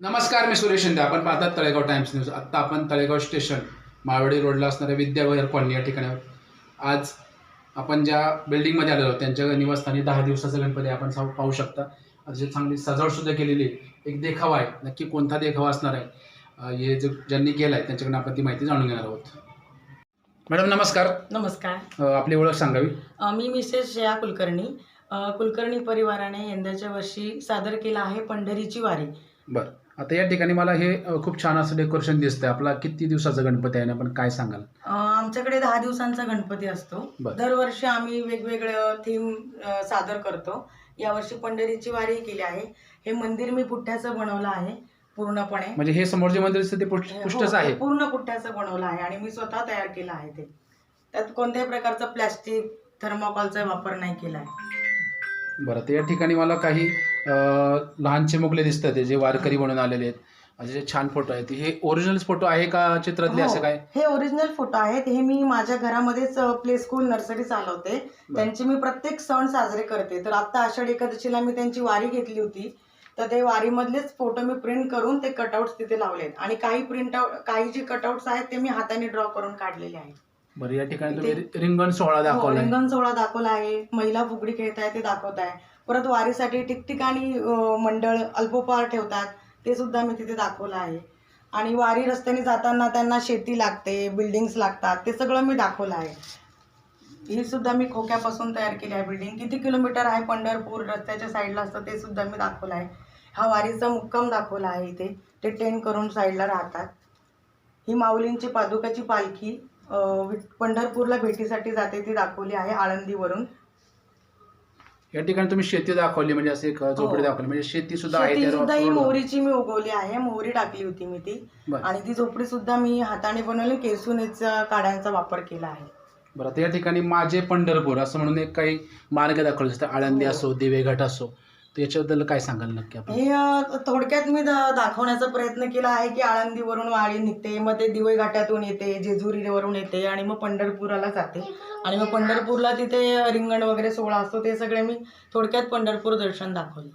नमस्कार मी सुरेश शिंदे. आपण पाहतात तळेगाव टाइम्स न्यूज. आत्ता आपण तळेगाव स्टेशन माळवाडी रोडला असणाऱ्या विद्याविहार कॉलनी या ठिकाणी. आज आपण ज्या बिल्डिंगमध्ये आलेलो आहोत त्यांच्या निवासस्थानी दहा दिवसाचा गणपती आपण पाहू शकता. अशी चांगली सजावट सुद्धा केलेली एक देखावा आहे. नक्की कोणता देखावा असणार आहे? हे जे ज्यांनी केला आहे त्यांच्याकडून आपण ती माहिती जाणून घेणार आहोत. मॅडम नमस्कार. नमस्कार. आपली ओळख सांगावी. मी मिसेस श्रेया कुलकर्णी. कुलकर्णी परिवाराने यंदाच्या वर्षी सादर केला आहे पंढरीची वारी. बरं. आता या ठिकाणी मला हे अं, खूप छान असं डेकोरेशन दिसतंय. आपला किती दिवसाचा गणपती आहे आणि आपण काय सांगाल? अ, आमच्याकडे दहा दिवसांचा गणपती असतो. बरं. दरवर्षी आम्ही वेगवेगळं थीम सादर करतो. यावर्षी पंढरीची वारी केली आहे. हे मंदिर मी पुठ्ठ्याचं बनवलं आहे पूर्णपणे. म्हणजे हे समोर जे मंदिर दिसतं ते पुष्ट- हो, पुष्टच ते आहे पूर्ण पुठ्ठ्याचं बनवलं आहे आणि मी स्वतः तयार केलं आहे ते. त्यात कोणत्याही प्रकारचं प्लॅस्टिक थर्माकॉलचा वापर नाही केला आहे. बरं तर या ठिकाणी मला काही लहानचे मुगले दिसतात ते जे वारकरी बनून आलेले आहेत. असे जे छान फोटो आहेत. हे ओरिजिनल फोटो आहे का चित्रातले हो, असं काय? हे ओरिजिनल फोटो आहेत. हे मी माझ्या घरामध्येच प्ले स्कूल नर्सरी चालवते. त्यांचे मी प्रत्येक सण साजरे करते. तर आता आषाढी एकादशीला मी त्यांची वारी घेतली होती. तर ते वारीमधलेच फोटो मी प्रिंट करून ते कटआउट्स तिथे लावलेत आणि काही प्रिंट काही जे कटआउट्स आहेत ते मी हाताने ड्रॉ करून काढलेले आहेत. बरं या ठिकाणी तुम्ही रिंगण सोहळा हो, दाखवलाय. रिंगण सोहळा दाखवला आहे. महिला फुगडी खेळत आहे ते दाखवत आहे परत वारीसाठी ठिकठिकाणी अं, मंडळ अल्पोपहार ठेवतात ते सुद्धा मी तिथे दाखवलं आहे. आणि वारी रस्त्याने जाताना त्यांना शेती लागते बिल्डिंग्स लागतात ते सगळं मी दाखवलं आहे. ही सुद्धा मी खोक्यापासून तयार केली आहे बिल्डिंग किती किलोमीटर आहे पंढरपूर रस्त्याच्या साईडला असतं ते सुद्धा मी दाखवलं आहे. हा वारीचा मुक्काम दाखवला आहे इथे. ते टेंट करून साईडला राहतात. ही माऊलींची पादुकाची पालखी. पंढरपूरला भेटीसाठी जाते ती दाखवली आहे आळंदीवरून या ठिकाणी तुम्ही शेती दाखवली म्हणजे असं झोपडी हो. दाखवली म्हणजे शेती सुद्धा आहे शेती सुद्धा ही. मोहरीची मी उगवली आहे मोहरी टाकली होती मी ती आणि ती झोपडी सुद्धा मी हाताने बनवली केसुनेचा काड्यांचा वापर केला आहे बरं तर या ठिकाणी माझे पंढरपूर असं म्हणून एक काही मार्ग दाखवले जसं आळंदी हो. असो दिवेघाट असो तर याच्याबद्दल काय सांगाल नक्की आपण? हे अ, थोडक्यात मी दा- दाखवण्याचा प्रयत्न केला आहे की आळंदीवरून वाळी निघते मग ते दिवे घाटातून येते जेजुरीवरून येते आणि मग पंढरपुराला जाते. आणि मग पंढरपूरला तिथे रिंगण वगैरे सोहळा असतो ते सगळे मी थोडक्यात पंढरपूर दर्शन दाखवले.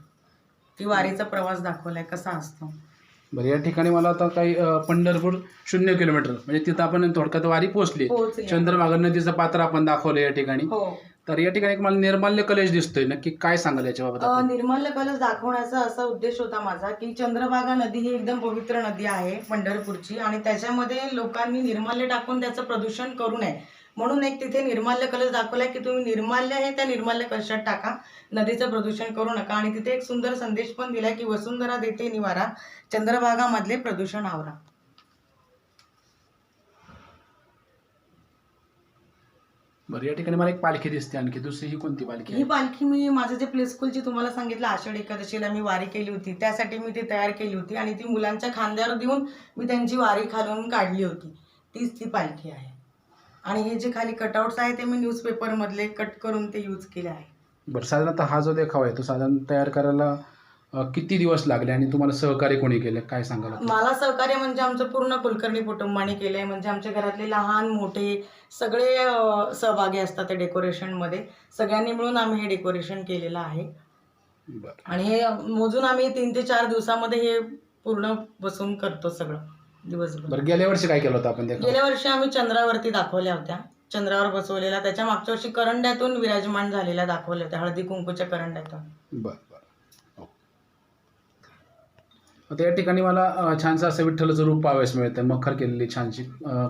ती वारीचा प्रवास दाखवलाय कसा असतो. बरं या ठिकाणी मला आता काही अं, पंढरपूर शून्य किलोमीटर म्हणजे तिथं आपण थोडक्यात वारी पोहोचली. पोहोचले. चंद्रभागा नदीचं पात्र आपण दाखवलं या ठिकाणी. हो. तर या ठिकाणी एक मला निर्माल्य कलेश दिसतोय. नक्की काय सांगाल याच्याबाबत आपण? निर्मल्य कलश दाखवण्याचा असा उद्देश होता माझा की चंद्रभागा नदी ही एकदम पवित्र नदी आहे पंढरपूरची आणि त्याच्यामध्ये लोकांनी निर्माल्य टाकून त्याचं प्रदूषण करू नये. म्हणून एक तिथे निर्माल्य कलश दाखवलाय की तुम्ही निर्माल्य हे त्या निर्माल्य कलशात टाका. नदीचं प्रदूषण करू नका आणि तिथे एक सुंदर संदेश पण दिलाय की वसुंधरा देते निवारा चंद्रभागामधले प्रदूषण आवरा. बरं या ठिकाणी मला एक पालखी दिसते आणखी. दुसरी ही कोणती पालखी ही आहे? पालखी मी माझं जे प्ले स्कूलची तुम्हाला सांगितलं आषाढ एकादशीला मी वारी केली होती. त्यासाठी मी ती तयार केली होती आणि ती मुलांच्या खांद्यावर देऊन मी त्यांची वारी खालून काढली होती. तीच ती पालखी आहे. आणि हे जे खाली कटआउट्स आहे ते मी न्यूजपेपरमधले कट करून ते यूज केले आहे. बरं साधारणतः हा जो देखावा आहे तो साधारण तयार करायला किती दिवस लागले आणि तुम्हाला सहकार्य कोणी केले? काय सांगाल? मला सहकार्य म्हणजे आमचं पूर्ण कुलकर्णी कुटुंबाने केलं आहे म्हणजे आमच्या घरातले लहान मोठे सगळे सहभागी असतात त्या डेकोरेशनमध्ये. सगळ्यांनी मिळून आम्ही हे डेकोरेशन केलेलं आहे. आणि हे मोजून आम्ही तीन ते चार दिवसामध्ये हे पूर्ण बसून करतो सगळं दिवसभर. गेल्या वर्षी काय केलं होतं आपण गेल्या वर्षी आम्ही चंद्रावरती दाखवल्या होत्या. चंद्रावर बसवलेला. त्याच्या मागच्या वर्षी करंड्यातून विराजमान झालेल्या दाखवल्या होत्या. हळदी कुंकूच्या करंड्यातून. बरं बरं हो. आता या ठिकाणी मला छानसं असं विठ्ठलाचं रूप पाहावयास मिळतं मखर केलेली छानशी.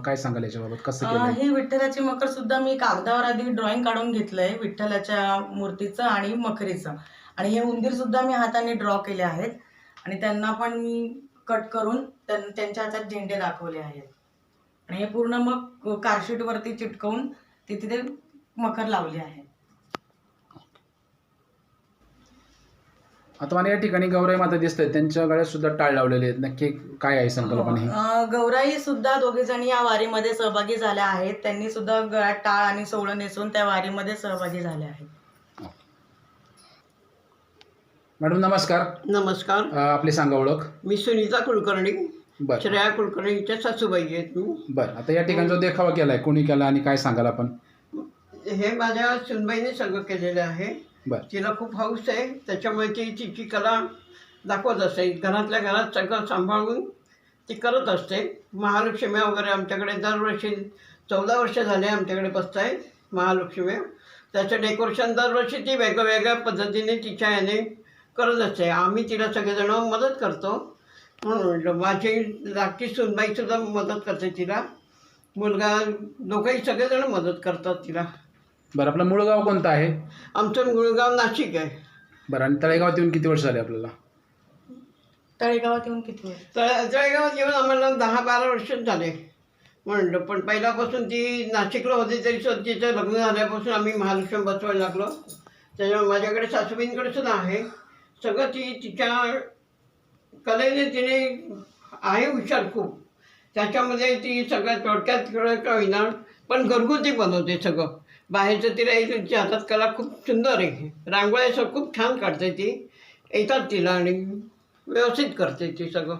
काय सांगाल याच्याबाबत? कसं केलं ही विठ्ठलाची मकर सुद्धा मी कागदावर आधी ड्रॉइंग काढून घेतलंय विठ्ठलाच्या मूर्तीचं आणि मखरीचं. आणि हे उंदीर सुद्धा मी हाताने ड्रॉ केले आहेत. आणि त्यांना पण मी कट करून त्यां- त्यांच्या हातात झेंडे दाखवले आहेत. आणि हे पूर्ण मग कारशीट वरती चिटकवून ते तिथे मखर लावले आहे आता मला या ठिकाणी गौराई माता दिसतात त्यांच्या गळ्यात सुद्धा टाळ लावलेले आहेत. नक्की काय आहे संकल्पना ही अं, गौराई सुद्धा दोघे जणी या वारीमध्ये सहभागी झाल्या आहेत. त्यांनी सुद्धा गळ्यात टाळ आणि सोवळं नेसून त्या वारीमध्ये सहभागी झाल्या आहेत. मॅडम नमस्कार. नमस्कार. अं, आपली सांगा ओळख. मी सुनीता कुलकर्णी. बरं. श्रेया कुलकर्णीच्या सासूबाई आहेत मी. बरं. आता या ठिकाणी जो देखावा केलाय कोणी केला आणि काय सांगाल आपण? हे माझ्या सुनबाईने सगळं केलेलं आहे. बरं. तिला खूप हौस आहे. त्याच्यामुळे ती तिची कला दाखवत असते. घरातल्या घरात सगळं सांभाळून ती करत असते. महालक्ष्म्या वगैरे आमच्याकडे दरवर्षी चौदा वर्ष झाले आमच्याकडे बसत आहे महालक्ष्म्या त्याचं डेकोरेशन दरवर्षी ती वेगवेगळ्या पद्धतीने तिच्या याने करत असते. आम्ही तिला सगळेजणं मदत करतो. म्हणून म्हटलं माझी धाकटी सुनबाईसुद्धा मदत करते तिला. मुलगा दोघंही सगळेजण मदत करतात तिला. बरं आपलं मूळ गाव कोणतं आहे? आमचं मुळगाव नाशिक आहे. बरं आणि तळेगावात येऊन किती वर्ष झाले आपल्याला? तळेगावात येऊन किती वेळ तळ तळेगावात येऊन आम्हाला दहा बारा वर्ष झाले. म्हणलं पण पहिल्यापासून ती नाशिकला होती तरी सुद्धा तिचं लग्न झाल्यापासून आम्ही महालक्ष्मी बसवायला लागलो. त्याच्यामुळे माझ्याकडे सासूबाईंकडे सुद्धा आहे. सगळं ती तिच्या कलेने तिने आहे हुशार खूप. त्याच्यामध्ये ती सगळ्यात थोडक्यात थोडं होईना पण घरगुती बनवते सगळं. बाहेरचं तिला एक तिच्या हातात कला खूप सुंदर आहे. रांगोळ्या सगळं खूप छान काढते ती. येतात तिला आणि व्यवस्थित करते ती सगळं.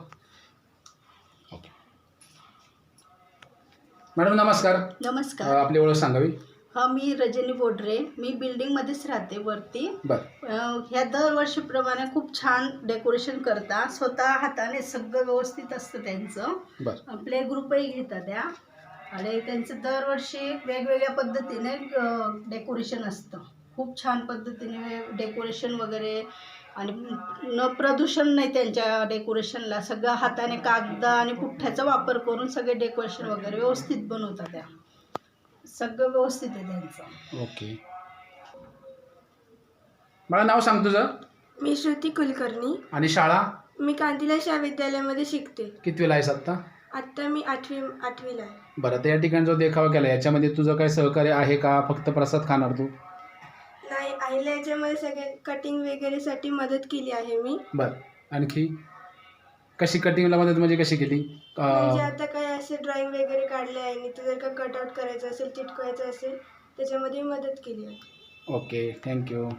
मॅडम नमस्कार. नमस्कार. आपली ओळख सांगावी? हा मी रजनी बोडरे. मी बिल्डिंगमध्येच राहते वरती. बरं. अं, ह्या दरवर्षीप्रमाणे खूप छान डेकोरेशन करता. स्वतः हाताने सगळं व्यवस्थित असतं त्यांचं. बरं. प्ले ग्रुपही घेतात त्या. आणि त्यांचं दरवर्षी वेगवेगळ्या पद्धतीने डेकोरेशन असतं. खूप छान पद्धतीने डेकोरेशन वगैरे आणि न प्रदूषण नाही त्यांच्या डेकोरेशनला सगळं हाताने कागद आणि पुठ्ठ्याचा वापर करून सगळे डेकोरेशन वगैरे व्यवस्थित बनवतात त्या. सगळं व्यवस्थित आहे त्यांचं. ओके. मला नाव सांग तुझं. मी श्रुती कुलकर्णी. आणि शाळा? मी कांतिला शाळा विद्यालयामध्ये शिकते. कितवीला आहेस आत्ता? आत्ता मी आठवी आठवीला आहे. बरं तर या ठिकाणी जो देखावा केला याच्यामध्ये तुझं काय सहकार्य आहे का? फक्त प्रसाद खाणार तू? नाही आईला याच्यामध्ये सगळे कटिंग वगैरेसाठी मदत केली आहे मी. बरं. आणखी? कशी कटिंगला मदत म्हणजे कशी केली? म्हणजे अं, आता काय असे ड्रॉइंग वगैरे काढले आहे आणि तर जर का कटआउट करायचं असेल चिटकवायचं असेल त्याच्यामध्ये मदत केली आहे. Okay thank you.